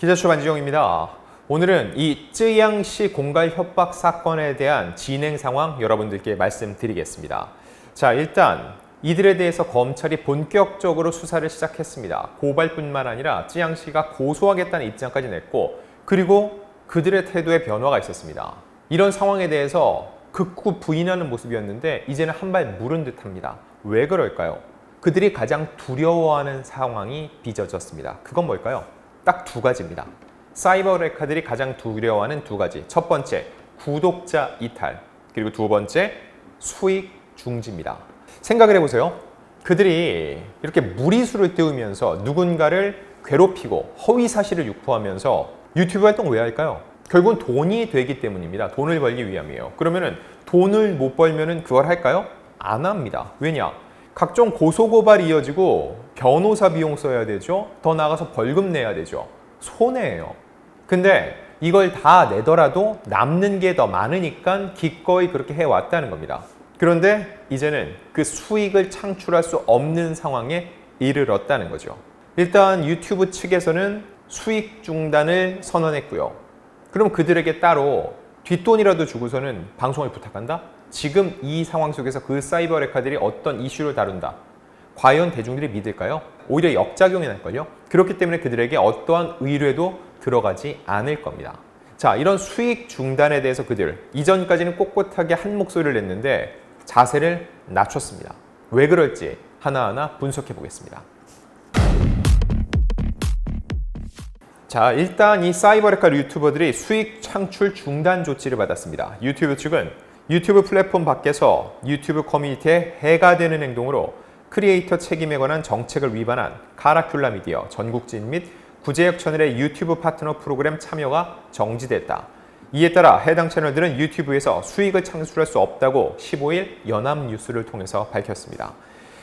기자수 반지용입니다. 오늘은 이 쯔양시 공갈 협박 사건에 대한 진행 상황 여러분들께 말씀드리겠습니다. 자, 일단 이들에 대해서 검찰이 본격적으로 수사를 시작했습니다. 고발뿐만 아니라 쯔양시가 고소하겠다는 입장까지 냈고 그리고 그들의 태도에 변화가 있었습니다. 이런 상황에 대해서 극구 부인하는 모습이었는데 이제는 한 발 물은 듯합니다. 왜 그럴까요? 그들이 가장 두려워하는 상황이 빚어졌습니다. 그건 뭘까요? 딱 두 가지입니다. 사이버 레카들이 가장 두려워하는 두 가지. 첫 번째, 구독자 이탈. 그리고 두 번째, 수익 중지입니다. 생각을 해보세요. 그들이 이렇게 무리수를 띄우면서 누군가를 괴롭히고 허위 사실을 유포하면서 유튜브 활동 왜 할까요? 결국은 돈이 되기 때문입니다. 돈을 벌기 위함이에요. 그러면은 돈을 못 벌면은 그걸 할까요? 안 합니다. 왜냐? 각종 고소고발이 이어지고 변호사 비용 써야 되죠. 더 나아가서 벌금 내야 되죠. 손해예요. 근데 이걸 다 내더라도 남는 게 더 많으니까 기꺼이 그렇게 해왔다는 겁니다. 그런데 이제는 그 수익을 창출할 수 없는 상황에 이르렀다는 거죠. 일단 유튜브 측에서는 수익 중단을 선언했고요. 그럼 그들에게 따로 뒷돈이라도 주고서는 방송을 부탁한다? 지금 이 상황 속에서 그 사이버 레카들이 어떤 이슈를 다룬다? 과연 대중들이 믿을까요? 오히려 역작용이 날걸요? 그렇기 때문에 그들에게 어떠한 의뢰도 들어가지 않을 겁니다. 자, 이런 수익 중단에 대해서 그들 이전까지는 꼿꼿하게 한 목소리를 냈는데 자세를 낮췄습니다. 왜 그럴지 하나하나 분석해 보겠습니다. 자, 일단 이 사이버레카 유튜버들이 수익 창출 중단 조치를 받았습니다. 유튜브 측은 유튜브 플랫폼 밖에서 유튜브 커뮤니티에 해가 되는 행동으로 크리에이터 책임에 관한 정책을 위반한 카라큘라 미디어 전국진 및 구제역 채널의 유튜브 파트너 프로그램 참여가 정지됐다. 이에 따라 해당 채널들은 유튜브에서 수익을 창출할 수 없다고 15일 연합뉴스를 통해서 밝혔습니다.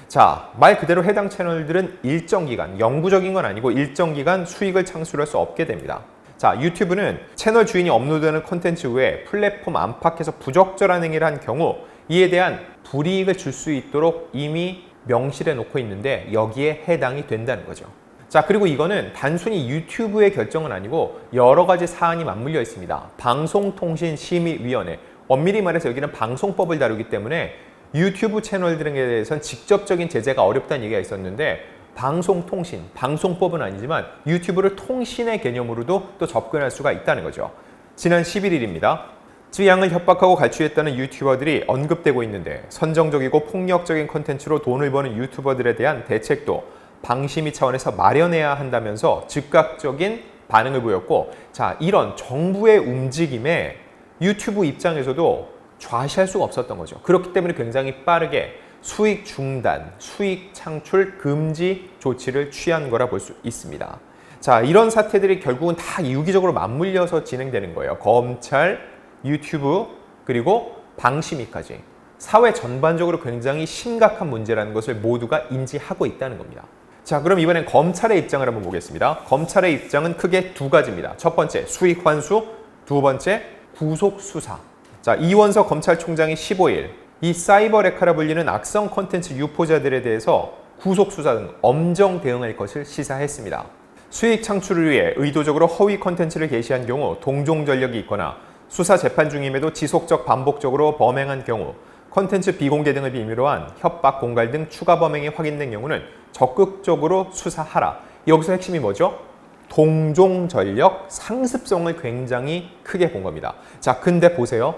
자, 말 그대로 해당 채널들은 일정 기간, 영구적인 건 아니고 일정 기간 수익을 창출할 수 없게 됩니다. 자, 유튜브는 채널 주인이 업로드하는 콘텐츠 외에 플랫폼 안팎에서 부적절한 행위를 한 경우 이에 대한 불이익을 줄 수 있도록 이미 명시해 놓고 있는데 여기에 해당이 된다는 거죠. 자, 그리고 이거는 단순히 유튜브의 결정은 아니고 여러 가지 사안이 맞물려 있습니다. 방송통신심의위원회. 엄밀히 말해서 여기는 방송법을 다루기 때문에 유튜브 채널들에 대해서는 직접적인 제재가 어렵다는 얘기가 있었는데 방송통신, 방송법은 아니지만 유튜브를 통신의 개념으로도 또 접근할 수가 있다는 거죠. 지난 11일입니다. 쯔양을 협박하고 갈취했다는 유튜버들이 언급되고 있는데 선정적이고 폭력적인 컨텐츠로 돈을 버는 유튜버들에 대한 대책도 방심위 차원에서 마련해야 한다면서 즉각적인 반응을 보였고 자 이런 정부의 움직임에 유튜브 입장에서도 좌시할 수가 없었던 거죠. 그렇기 때문에 굉장히 빠르게 수익 중단, 수익 창출 금지 조치를 취한 거라 볼 수 있습니다. 자, 이런 사태들이 결국은 다 유기적으로 맞물려서 진행되는 거예요. 검찰, 유튜브, 그리고 방심위까지. 사회 전반적으로 굉장히 심각한 문제라는 것을 모두가 인지하고 있다는 겁니다. 자, 그럼 이번엔 검찰의 입장을 한번 보겠습니다. 검찰의 입장은 크게 두 가지입니다. 첫 번째, 수익 환수, 두 번째, 구속 수사. 자, 이원석 검찰총장이 15일 이 사이버 레카라 불리는 악성 콘텐츠 유포자들에 대해서 구속 수사 등 엄정 대응할 것을 시사했습니다. 수익 창출을 위해 의도적으로 허위 콘텐츠를 게시한 경우 동종 전력이 있거나 수사 재판 중임에도 지속적 반복적으로 범행한 경우 콘텐츠 비공개 등을 비밀로 한 협박, 공갈 등 추가 범행이 확인된 경우는 적극적으로 수사하라. 여기서 핵심이 뭐죠? 동종 전력 상습성을 굉장히 크게 본 겁니다. 자, 근데 보세요.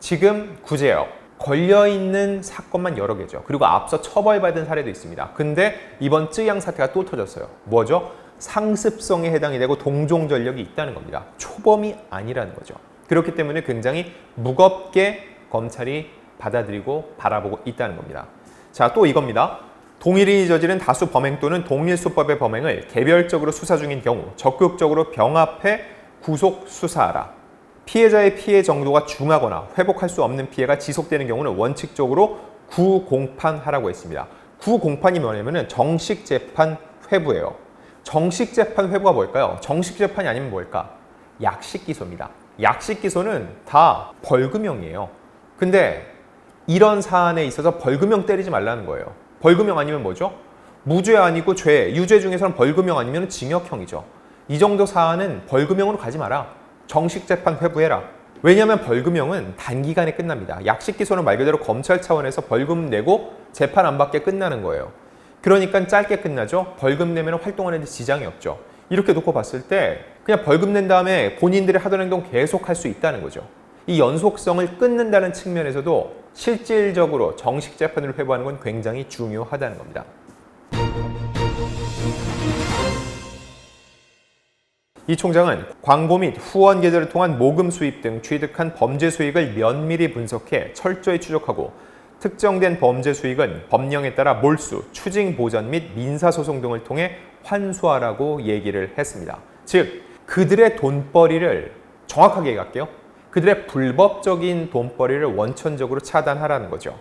지금 구제역 걸려 있는 사건만 여러 개죠. 그리고 앞서 처벌받은 사례도 있습니다. 근데 이번 쯔양 사태가 또 터졌어요. 뭐죠? 상습성에 해당이 되고 동종 전력이 있다는 겁니다. 초범이 아니라는 거죠. 그렇기 때문에 굉장히 무겁게 검찰이 받아들이고 바라보고 있다는 겁니다. 자, 또 이겁니다. 동일인이 저지른 다수 범행 또는 동일 수법의 범행을 개별적으로 수사 중인 경우 적극적으로 병합해 구속 수사하라. 피해자의 피해 정도가 중하거나 회복할 수 없는 피해가 지속되는 경우는 원칙적으로 구공판하라고 했습니다. 구공판이 뭐냐면은 정식 재판 회부예요. 정식 재판 회부가 뭘까요? 정식 재판이 아니면 뭘까? 약식 기소입니다. 약식 기소는 다 벌금형이에요. 근데 이런 사안에 있어서 벌금형 때리지 말라는 거예요. 벌금형 아니면 뭐죠? 무죄 아니고 죄, 유죄 중에서는 벌금형 아니면 징역형이죠. 이 정도 사안은 벌금형으로 가지 마라. 정식 재판 회부해라. 왜냐하면 벌금형은 단기간에 끝납니다. 약식 기소는 말 그대로 검찰 차원에서 벌금 내고 재판 안 받게 끝나는 거예요. 그러니까 짧게 끝나죠. 벌금 내면 활동하는 데 지장이 없죠. 이렇게 놓고 봤을 때 그냥 벌금 낸 다음에 본인들이 하던 행동 계속 할 수 있다는 거죠. 이 연속성을 끊는다는 측면에서도 실질적으로 정식 재판을 회부하는 건 굉장히 중요하다는 겁니다. 이 총장은 광고 및 후원 계좌를 통한 모금 수입 등 취득한 범죄 수익을 면밀히 분석해 철저히 추적하고 특정된 범죄 수익은 법령에 따라 몰수, 추징 보전 및 민사 소송 등을 통해 환수하라고 얘기를 했습니다. 즉, 그들의 돈벌이를 정확하게 얘기할게요. 그들의 불법적인 돈벌이를 원천적으로 차단하라는 거죠.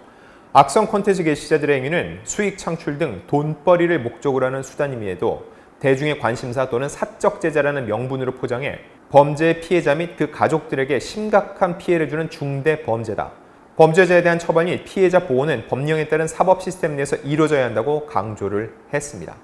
악성 콘텐츠 게시자들의 행위는 수익 창출 등 돈벌이를 목적으로 하는 수단임에도 대중의 관심사 또는 사적 제자라는 명분으로 포장해 범죄 피해자 및 그 가족들에게 심각한 피해를 주는 중대 범죄다. 범죄자에 대한 처벌 및 피해자 보호는 법령에 따른 사법 시스템 내에서 이루어져야 한다고 강조를 했습니다.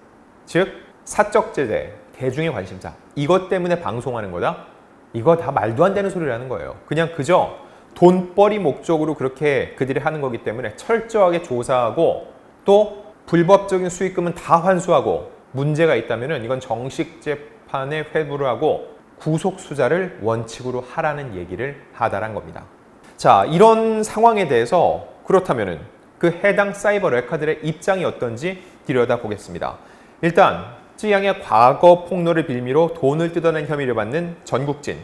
즉, 사적 제재, 대중의 관심사, 이것 때문에 방송하는 거다? 이거 다 말도 안 되는 소리라는 거예요. 그냥 그저 돈벌이 목적으로 그렇게 그들이 하는 거기 때문에 철저하게 조사하고 또 불법적인 수익금은 다 환수하고 문제가 있다면 이건 정식 재판에 회부를 하고 구속 수자를 원칙으로 하라는 얘기를 하다란 겁니다. 자, 이런 상황에 대해서 그렇다면은 그 해당 사이버 레카들의 입장이 어떤지 들여다보겠습니다. 일단 쯔양의 과거 폭로를 빌미로 돈을 뜯어낸 혐의를 받는 전국진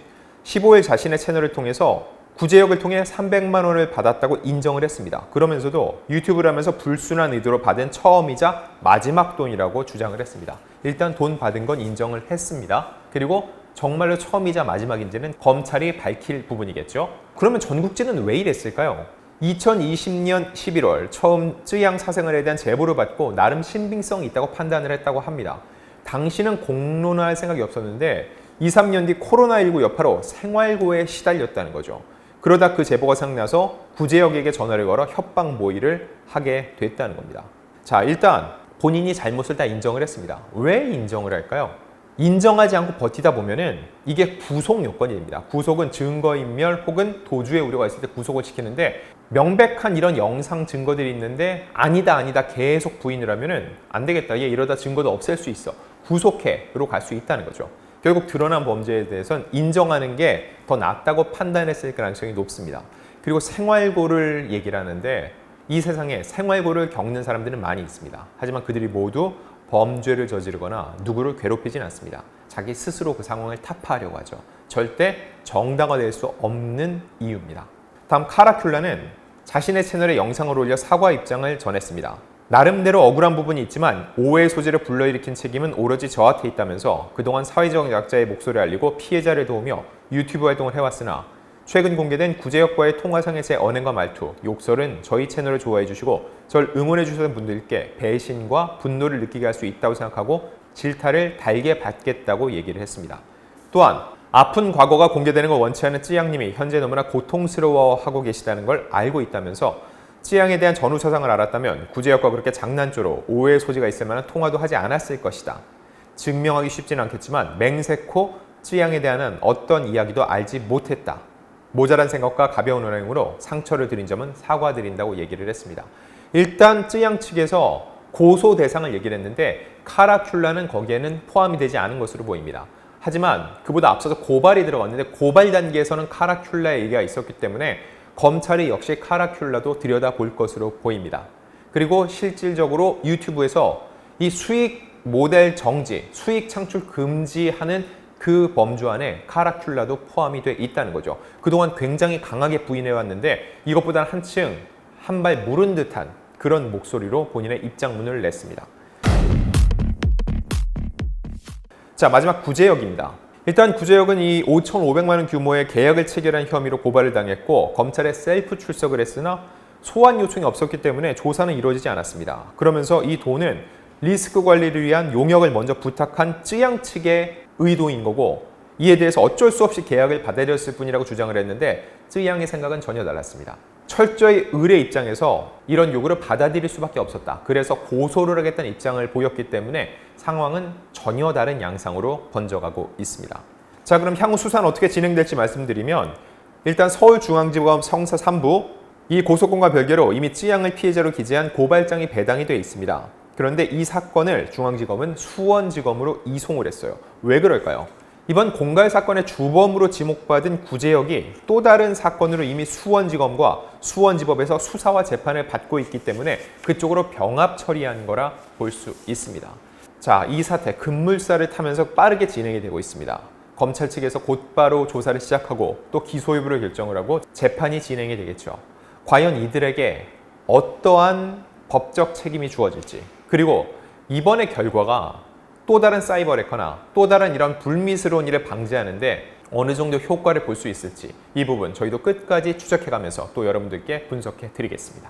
15일 자신의 채널을 통해서 구제역을 통해 300만 원을 받았다고 인정을 했습니다. 그러면서도 유튜브를 하면서 불순한 의도로 받은 처음이자 마지막 돈이라고 주장을 했습니다. 일단 돈 받은 건 인정을 했습니다. 그리고 정말로 처음이자 마지막인지는 검찰이 밝힐 부분이겠죠. 그러면 전국진은 왜 이랬을까요? 2020년 11월 처음 쯔양 사생활에 대한 제보를 받고 나름 신빙성이 있다고 판단을 했다고 합니다. 당시는 공론화할 생각이 없었는데 2, 3년 뒤 코로나19 여파로 생활고에 시달렸다는 거죠. 그러다 그 제보가 생나서 구제역에게 전화를 걸어 협박 모의를 하게 됐다는 겁니다. 자, 일단 본인이 잘못을 다 인정을 했습니다. 왜 인정을 할까요? 인정하지 않고 버티다 보면은 이게 구속 요건이 됩니다. 구속은 증거인멸 혹은 도주의 우려가 있을 때 구속을 시키는데 명백한 이런 영상 증거들이 있는데 아니다 아니다 계속 부인을 하면은 안 되겠다. 얘 이러다 증거도 없앨 수 있어. 구속해로 갈 수 있다는 거죠. 결국 드러난 범죄에 대해서는 인정하는 게 더 낫다고 판단했을 가능성이 높습니다. 그리고 생활고를 얘기를 하는데 이 세상에 생활고를 겪는 사람들은 많이 있습니다. 하지만 그들이 모두 범죄를 저지르거나 누구를 괴롭히진 않습니다. 자기 스스로 그 상황을 타파하려고 하죠. 절대 정당화될 수 없는 이유입니다. 다음 카라큘라는 자신의 채널에 영상을 올려 사과 입장을 전했습니다. 나름대로 억울한 부분이 있지만 오해 소지를 불러일으킨 책임은 오로지 저한테 있다면서 그동안 사회적 약자의 목소리를 알리고 피해자를 도우며 유튜브 활동을 해왔으나 최근 공개된 구제역과의 통화상의 제 언행과 말투, 욕설은 저희 채널을 좋아해 주시고 절 응원해 주시는 분들께 배신과 분노를 느끼게 할 수 있다고 생각하고 질타를 달게 받겠다고 얘기를 했습니다. 또한 아픈 과거가 공개되는 걸 원치 않는 찌양님이 현재 너무나 고통스러워하고 계시다는 걸 알고 있다면서 찌양에 대한 전후 사상을 알았다면 구제역과 그렇게 장난조로 오해의 소지가 있을 만한 통화도 하지 않았을 것이다. 증명하기 쉽지는 않겠지만 맹세코 찌양에 대한 어떤 이야기도 알지 못했다. 모자란 생각과 가벼운 은행으로 상처를 드린 점은 사과드린다고 얘기를 했습니다. 일단 쯔양 측에서 고소 대상을 얘기를 했는데 카라큘라는 거기에는 포함이 되지 않은 것으로 보입니다. 하지만 그보다 앞서서 고발이 들어갔는데 고발 단계에서는 카라큘라의 얘기가 있었기 때문에 검찰이 역시 카라큘라도 들여다볼 것으로 보입니다. 그리고 실질적으로 유튜브에서 이 수익 모델 정지, 수익 창출 금지하는 그 범주 안에 카라큘라도 포함이 돼 있다는 거죠. 그동안 굉장히 강하게 부인해 왔는데 이것보다 한층 한 발 무른 듯한 그런 목소리로 본인의 입장문을 냈습니다. 자, 마지막 구제역입니다. 일단 구제역은 이 5,500만 원 규모의 계약을 체결한 혐의로 고발을 당했고 검찰에 셀프 출석을 했으나 소환 요청이 없었기 때문에 조사는 이루어지지 않았습니다. 그러면서 이 돈은 리스크 관리를 위한 용역을 먼저 부탁한 쯔양 측의 의도인 거고 이에 대해서 어쩔 수 없이 계약을 받아들였을 뿐이라고 주장을 했는데 쯔양의 생각은 전혀 달랐습니다. 철저히 의뢰 입장에서 이런 요구를 받아들일 수밖에 없었다. 그래서 고소를 하겠다는 입장을 보였기 때문에 상황은 전혀 다른 양상으로 번져가고 있습니다. 자, 그럼 향후 수사는 어떻게 진행될지 말씀드리면 일단 서울중앙지검 성사 3부 이 고소건과 별개로 이미 찌양을 피해자로 기재한 고발장이 배당이 돼 있습니다. 그런데 이 사건을 중앙지검은 수원지검으로 이송을 했어요. 왜 그럴까요? 이번 공갈 사건의 주범으로 지목받은 구제혁이 또 다른 사건으로 이미 수원지검과 수원지법에서 수사와 재판을 받고 있기 때문에 그쪽으로 병합 처리한 거라 볼 수 있습니다. 자, 이 사태 급물살을 타면서 빠르게 진행이 되고 있습니다. 검찰 측에서 곧바로 조사를 시작하고 또 기소 여부를 결정을 하고 재판이 진행이 되겠죠. 과연 이들에게 어떠한 법적 책임이 주어질지 그리고 이번의 결과가 또 다른 사이버 레커나 또 다른 이런 불미스러운 일을 방지하는데 어느 정도 효과를 볼 수 있을지 이 부분 저희도 끝까지 추적해가면서 또 여러분들께 분석해 드리겠습니다.